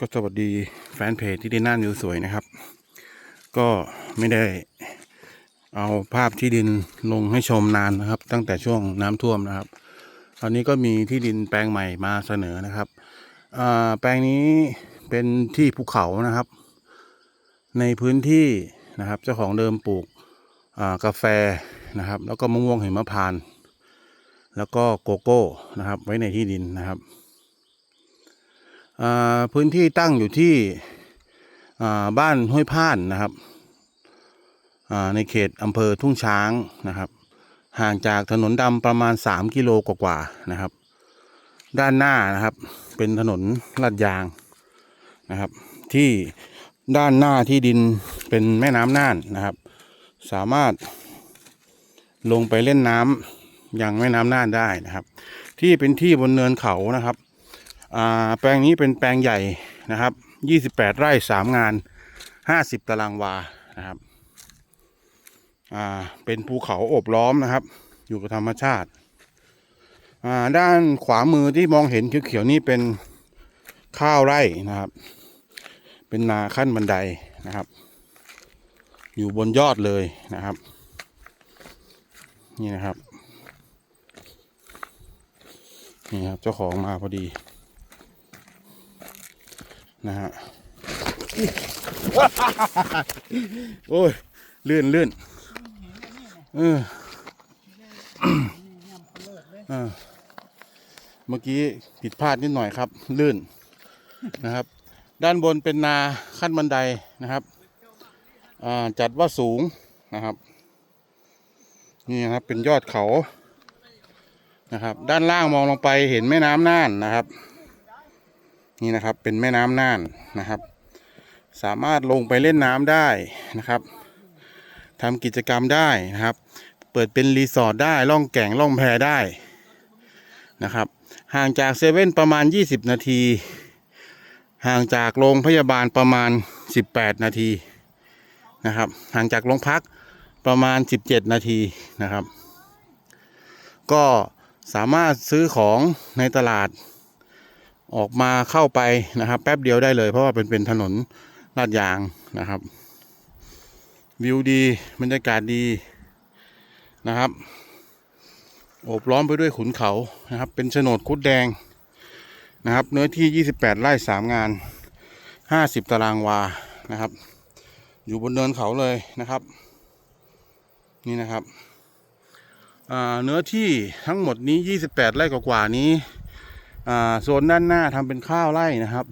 ก็สวัสดีแฟนเพจที่ดินน่านวิวสวยนะครับ ก็ไม่ได้เอาภาพที่ดินลงให้ชมนานนะครับ ตั้งแต่ช่วงน้ำท่วมนะครับ ตอนนี้ก็มีที่ดินแปลงใหม่มาเสนอนะครับอ่าแปลงนี้เป็นที่ภูเขานะครับ ในพื้นที่นะครับ เจ้าของเดิมปลูกอ่ากาแฟนะครับ แล้วก็มะม่วงหิมพานต์แล้วก็โกโก้นะครับ ไว้ในที่ดินนะครับ พื้นที่ตั้งอยู่ที่บ้านห้วยพ่านนะครับในเขตอำเภอทุ่งช้างนะครับ ห่างจากถนนดำประมาณ 3 กิโลกว่าๆนะครับ ด้านหน้านะครับเป็นถนนลาดยางนะครับ ที่ด้านหน้าที่ดินเป็นแม่น้ำน่านนะครับ สามารถลงไปเล่นน้ำยังแม่น้ำน่านได้นะครับ ที่เป็นที่บนเนินเขานะครับ แปลงนี้เป็นแปลงใหญ่นะครับ28ไร่3งาน50ตารางวานะครับเป็นภูเขาโอบล้อมนะครับ อยู่กับธรรมชาติด้านขวามือที่มองเห็นเขียวๆนี่เป็นข้าวไร่นะครับ เป็นนาขั้นบันไดนะครับ อยู่บนยอดเลยนะครับ นี่นะครับ นี่ครับเจ้าของมาพอดี นะฮะโอ้ยเลื่อนเลื่อนเออเมื่อกี้ผิดพลาดนิดหน่อยครับ ลื่นนะครับ ด้านบนเป็นนาขั้นบันไดนะครับจัดว่าสูงนะครับ นี่นะครับเป็นยอดเขานะครับ ด้านล่างมองลงไปเห็นแม่น้ำน่านนะครับ นี่นะครับเป็นแม่น้ำน่านนะครับ สามารถลงไปเล่นน้ำได้นะครับทำกิจกรรมได้นะครับ เปิดเป็นรีสอร์ทได้ล่องแก่งล่องแพได้นะครับ ห่างจากเซเว่นประมาณ 20 นาที ห่างจากโรงพยาบาลประมาณ 18 นาทีนะครับ ห่างจากโรงพักประมาณ 17 นาทีนะครับ ก็สามารถซื้อของในตลาด ออกมาเข้าไปนะครับ แป๊บเดียวได้เลย เพราะว่าเป็นเป็นถนนลาดยางนะครับ วิวดีบรรยากาศดีนะครับโอบล้อมไปด้วยขุนเขานะครับ เป็นโฉนดคุดแดงนะครับ เนื้อที่ 28 ไร่3งาน 50 ตารางวานะครับ อยู่บนเนินเขาเลยนะครับ นี่นะครับอ่าเนื้อที่ทั้งหมดนี้ 28 ไร่กว่าๆนี้ โซนด้านหน้าทำเป็นข้าวไร่นะครับ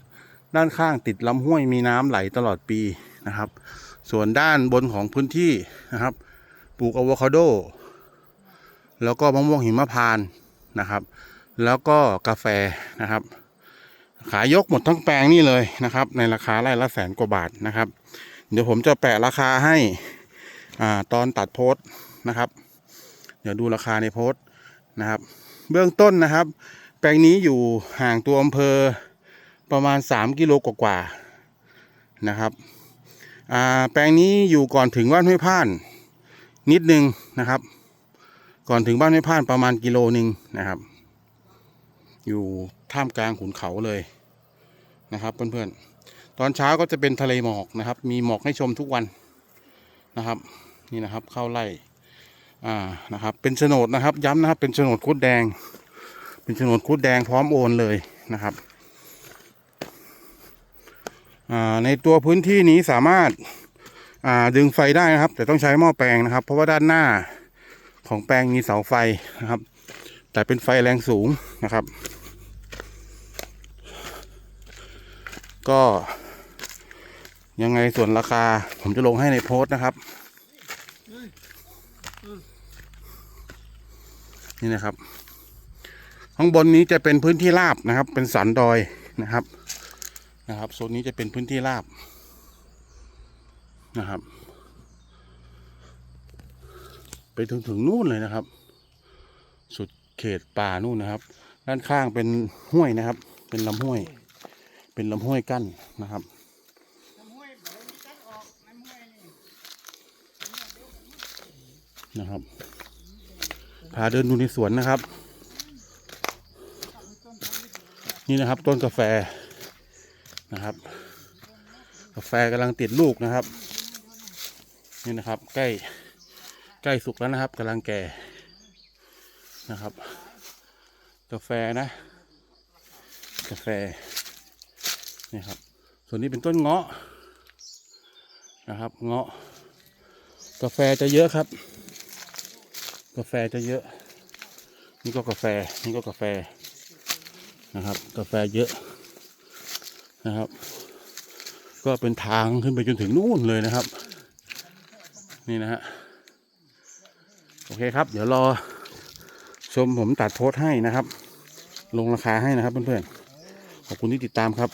ด้านข้างติดลำห้วยมีน้ำไหลตลอดปีนะครับ ส่วนด้านบนของพื้นที่นะครับ ปลูกอะโวคาโด แล้วก็มะม่วงหิมพานต์นะครับ แล้วก็กาแฟนะครับ ขายยกหมดทั้งแปลงนี่เลยนะครับ ในราคาไร่ละแสนกว่าบาทนะครับ เดี๋ยวผมจะแปะราคาให้อ่าตอนตัดโพสต์นะครับ เดี๋ยวดูราคาในโพสต์นะครับ เบื้องต้นนะครับ แปลงนี้อยู่ห่างตัวอำเภอประมาณ 3 กิโลกว่าๆนะครับแปลงนี้อยู่ก่อนถึงบ้านห้วยพ่าน นิดนึงนะครับ ก่อนถึงบ้านห้วยพ่านประมาณกิโลหนึ่งนะครับ อยู่ท่ามกลางขุนเขาเลยนะครับเพื่อนๆ ตอนเช้าก็จะเป็นทะเลหมอกนะครับ มีหมอกให้ชมทุกวันนะครับ นี่นะครับเข้าไล่อ่านะครับ เป็นโฉนดนะครับ ย้ำนะครับเป็นโฉนดคุดแดง เป็นโฉนดคุดแดงพร้อมโอนเลยนะครับในตัวพื้นที่นี้สามารถดึงไฟได้นะครับ แต่ต้องใช้หม้อแปลงนะครับ เพราะว่าด้านหน้าของแปลงมีเสาไฟนะครับ แต่เป็นไฟแรงสูงนะครับ ก็ยังไงส่วนราคาผมจะลงให้ในโพสต์นะครับ นี่นะครับ ข้างบนนี้จะเป็นพื้นที่ราบนะครับ เป็นสันดอยนะครับนะครับโซนนี้จะเป็นพื้นที่ราบนะครับ ไปถึงถึงนู่นเลยนะครับ สุดเขตป่านู่นนะครับ ด้านข้างเป็นห้วยนะครับ เป็นลำห้วย เป็นลำห้วยกั้นนะครับนะครับ พาเดินดูในสวนนะครับ นี่นะครับต้นกาแฟนะครับ กาแฟกำลังติดลูกนะครับ นี่นะครับ ใกล้ใกล้สุกแล้วนะครับกำลังแก่นะครับ กาแฟนะ กาแฟนี่ครับ ส่วนนี้เป็นต้นเงาะนะครับ เงาะ กาแฟจะเยอะครับ กาแฟจะเยอะ นี่ก็กาแฟ นี่ก็กาแฟ นะครับ กาแฟเยอะนะครับ ก็เป็นทางขึ้นไปจนถึงนู่นเลยนะครับ นี่นะฮะโอเคครับ เดี๋ยวรอชมผมตัดโพสให้นะครับ ลงราคาให้นะครับเพื่อนๆขอบคุณที่ติดตามครับ